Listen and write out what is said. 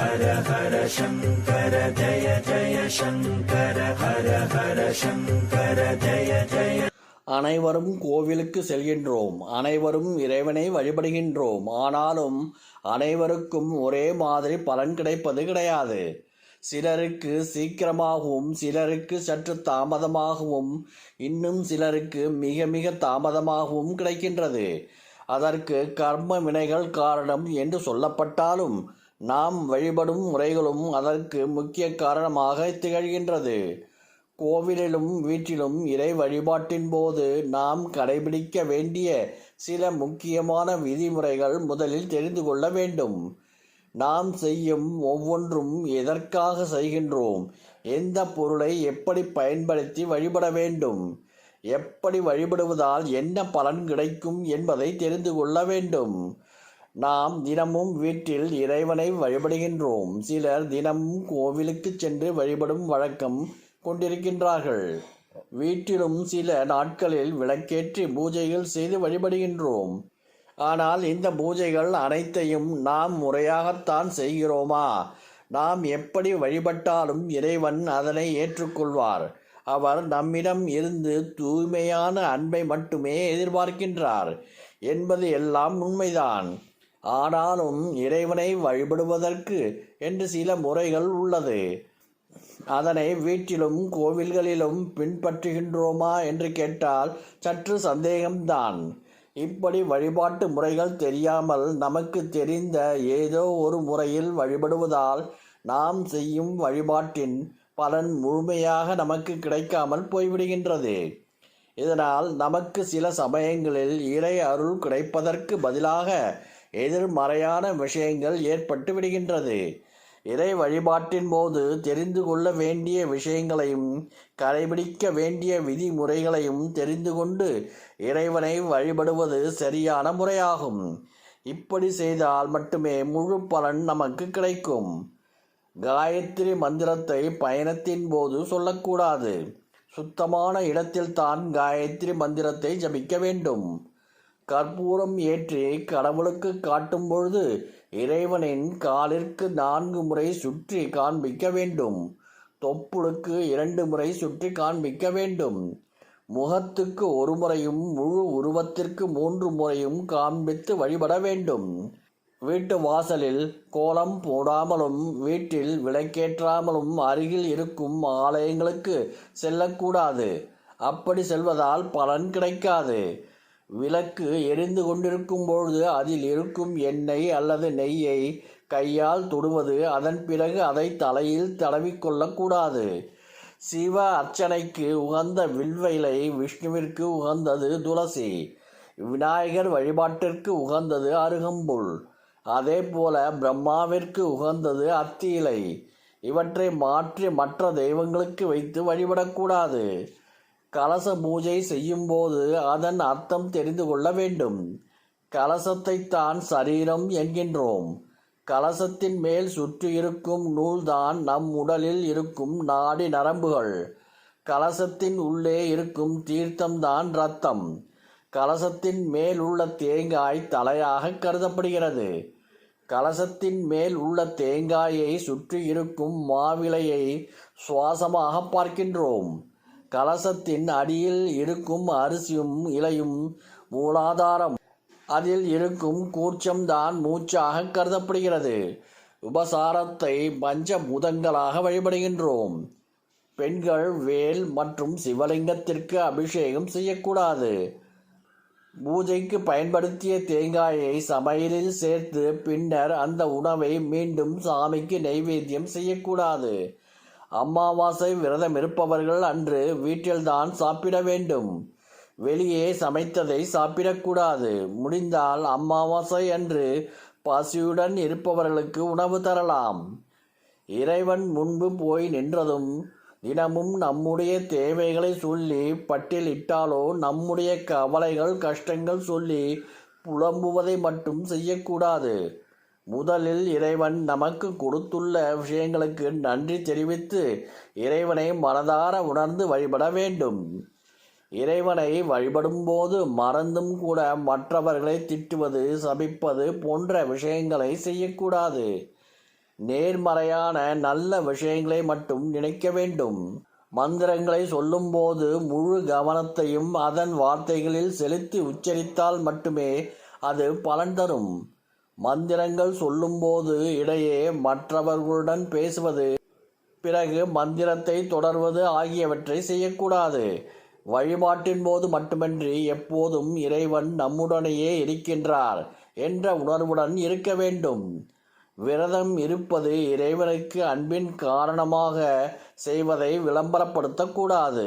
ஹர ஹர சங்கர ஜய ஜய சங்கர ஹர ஹர சங்கர ஜய ஜய. அனைவரும் கோவிலுக்கு செல்கின்றோம். அனைவரும் இறைவனை வழிபடுகின்றோம். ஆனாலும் அனைவருக்கும் ஒரே மாதிரி பலன் கிடைப்பது கிடையாது. சிலருக்கு சீக்கிரமாகவும் சிலருக்கு சற்று தாமதமாகவும் இன்னும் சிலருக்கு மிக மிக தாமதமாகவும் கிடைக்கின்றது. அதற்கு கர்ம வினைகள் காரணம் என்று சொல்லப்பட்டாலும் நாம் வழிபடும் முறைகளும் அதற்கு முக்கிய காரணமாக திகழ்கின்றது. கோவிலிலும் வீட்டிலும் இறை வழிபாட்டின் போது நாம் கடைபிடிக்க வேண்டிய சில முக்கியமான விதிமுறைகள் முதலில் தெரிந்து கொள்ள வேண்டும். நாம் செய்யும் ஒவ்வொன்றும் எதற்காக செய்கின்றோம்? எந்த பொருளை எப்படி பயன்படுத்தி வழிபட வேண்டும்? எப்படி வழிபடுவதால் என்ன பலன் கிடைக்கும் என்பதை தெரிந்து கொள்ள வேண்டும். நாம் தினமும் வீட்டில் இறைவனை வழிபடுகின்றோம். சிலர் தினமும் கோவிலுக்கு சென்று வழிபடும் வழக்கம் கொண்டிருக்கின்றார்கள். வீட்டிலும் சில நாட்களில் விளக்கேற்றி பூஜைகள் செய்து வழிபடுகின்றோம். ஆனால் இந்த பூஜைகள் அனைத்தையும் நாம் முறையாகத்தான் செய்கிறோமா? நாம் எப்படி வழிபட்டாலும் இறைவன் அதனை ஏற்றுக்கொள்வார். அவர் நம்மிடம் இருந்து தூய்மையான அன்பை மட்டுமே எதிர்பார்க்கின்றார் என்பது எல்லாம் உண்மைதான். ஆனாலும் இறைவனை வழிபடுவதற்கு என்று சில முறைகள் உள்ளது. அதனை வீட்டிலும் கோவில்களிலும் பின்பற்றுகின்றோமா என்று கேட்டால் சற்று சந்தேகம்தான். இப்படி வழிபாட்டு முறைகள் தெரியாமல் நமக்கு தெரிந்த ஏதோ ஒரு முறையில் வழிபடுவதால் நாம் செய்யும் வழிபாட்டின் பலன் முழுமையாக நமக்கு கிடைக்காமல் போய்விடுகின்றது. இதனால் நமக்கு சில சமயங்களில் இறை அருள் கிடைப்பதற்கு பதிலாக எதிர்மறையான விஷயங்கள் ஏற்பட்டு விடுகின்றது. இறை வழிபாட்டின் போது தெரிந்து கொள்ள வேண்டிய விஷயங்களையும் கடைபிடிக்க வேண்டிய விதிமுறைகளையும் தெரிந்து கொண்டு இறைவனை வழிபடுவது சரியான முறையாகும். இப்படி செய்தால் மட்டுமே முழு பலன் நமக்கு கிடைக்கும். காயத்ரி மந்திரத்தை பயணத்தின் போது சொல்லக்கூடாது. சுத்தமான இடத்தில்தான் காயத்ரி மந்திரத்தை ஜபிக்க வேண்டும். கற்பூரம் ஏற்றி கடவுளுக்கு காட்டும் பொழுது இறைவனின் காலிற்கு நான்கு முறை சுற்றி காண்பிக்க வேண்டும். தொப்புளுக்கு இரண்டு முறை சுற்றி காண்பிக்க வேண்டும். முகத்துக்கு ஒரு முறையும் முழு உருவத்திற்கு மூன்று முறையும் காண்பித்து வழிபட வேண்டும். வீட்டு வாசலில் கோலம் போடாமலும் வீட்டில் விளக்கேற்றாமலும் அருகில் இருக்கும் ஆலயங்களுக்கு செல்லக்கூடாது. அப்படி செல்வதால் பலன் கிடைக்காது. விளக்கு எரிந்து கொண்டிருக்கும் பொழுது அதில் இருக்கும் எண்ணெய் அல்லது நெய்யை கையால் தொடுவது அதன் பிறகு அதை தலையில் தடவிக்கொள்ளக்கூடாது சிவ அர்ச்சனைக்கு உகந்த வில்வைலை விஷ்ணுவிற்கு உகந்தது துளசி. விநாயகர் வழிபாட்டிற்கு உகந்தது அருகம்புல். அதே போல பிரம்மாவிற்கு உகந்தது அத்தி இலை இவற்றை மாற்றி மற்ற தெய்வங்களுக்கு வைத்து வழிபடக்கூடாது கலச பூஜை செய்யும்போது அதன் அர்த்தம் தெரிந்து கொள்ள வேண்டும். கலசத்தைத்தான் சரீரம் என்கின்றோம். கலசத்தின் மேல் சுற்றி இருக்கும் நூல்தான் நம் உடலில் இருக்கும் நாடி நரம்புகள். கலசத்தின் உள்ளே இருக்கும் தீர்த்தம்தான் ரத்தம் கலசத்தின் மேல் உள்ள தேங்காய் தலையாக கருதப்படுகிறது. கலசத்தின் மேல் உள்ள தேங்காயை சுற்றி இருக்கும் மாவிளையை சுவாசமாக பார்க்கின்றோம். கலசத்தின் அடியில் இருக்கும் அரிசியும் இலையும் மூலாதாரம். அதில் இருக்கும் கூர்ச்சம்தான் மூச்சாக கருதப்படுகிறது. உபசாரத்தை பஞ்சபூதங்களாக வழிபடுகின்றோம். பெண்கள் வேல் மற்றும் சிவலிங்கத்திற்கு அபிஷேகம் செய்யக்கூடாது. பூஜைக்கு பயன்படுத்திய தேங்காயை சமையலில் சேர்த்து பின்னர் அந்த உணவை மீண்டும் சாமிக்கு நைவேத்தியம் செய்யக்கூடாது. அமாவாசை விரதம் இருப்பவர்கள் அன்று வீட்டில்தான் சாப்பிட வேண்டும். வெளியே சமைத்ததை சாப்பிடக்கூடாது. முடிந்தால் அமாவாசை அன்று பசியுடன் இருப்பவர்களுக்கு உணவு தரலாம். இறைவன் முன்பு போய் நின்றதும் தினமும் நம்முடைய தேவைகளை சொல்லி பட்டியலிட்டாலோ நம்முடைய கவலைகள் கஷ்டங்கள் சொல்லி புலம்புவதை மட்டும் செய்யக்கூடாது. முதலில் இறைவன் நமக்கு கொடுத்துள்ள விஷயங்களுக்கு நன்றி தெரிவித்து இறைவனை மனதார உணர்ந்து வழிபட வேண்டும். இறைவனை வழிபடும்போது மறந்தும் கூட மற்றவர்களை திட்டுவது சபிப்பது போன்ற விஷயங்களை செய்யக்கூடாது. நேர்மறையான நல்ல விஷயங்களை மட்டும் நினைக்க வேண்டும். மந்திரங்களை சொல்லும்போது முழு கவனத்தையும் அதன் வார்த்தைகளில் செலுத்தி உச்சரித்தால் மட்டுமே அது பலன் தரும். மந்திரங்கள் சொல்லும்போது இடையே மற்றவர்களுடன் பேசுவது பிறகு மந்திரத்தை தொடர்வது ஆகியவற்றை செய்யக்கூடாது. வழிபாட்டின் போது மட்டுமின்றி எப்போதும் இறைவன் நம்முடனேயே இருக்கின்றார் என்ற உணர்வுடன் இருக்க வேண்டும். விரதம் இருப்பது இறைவனுக்கு அன்பின் காரணமாக செய்வதை விளம்பரப்படுத்தக்கூடாது.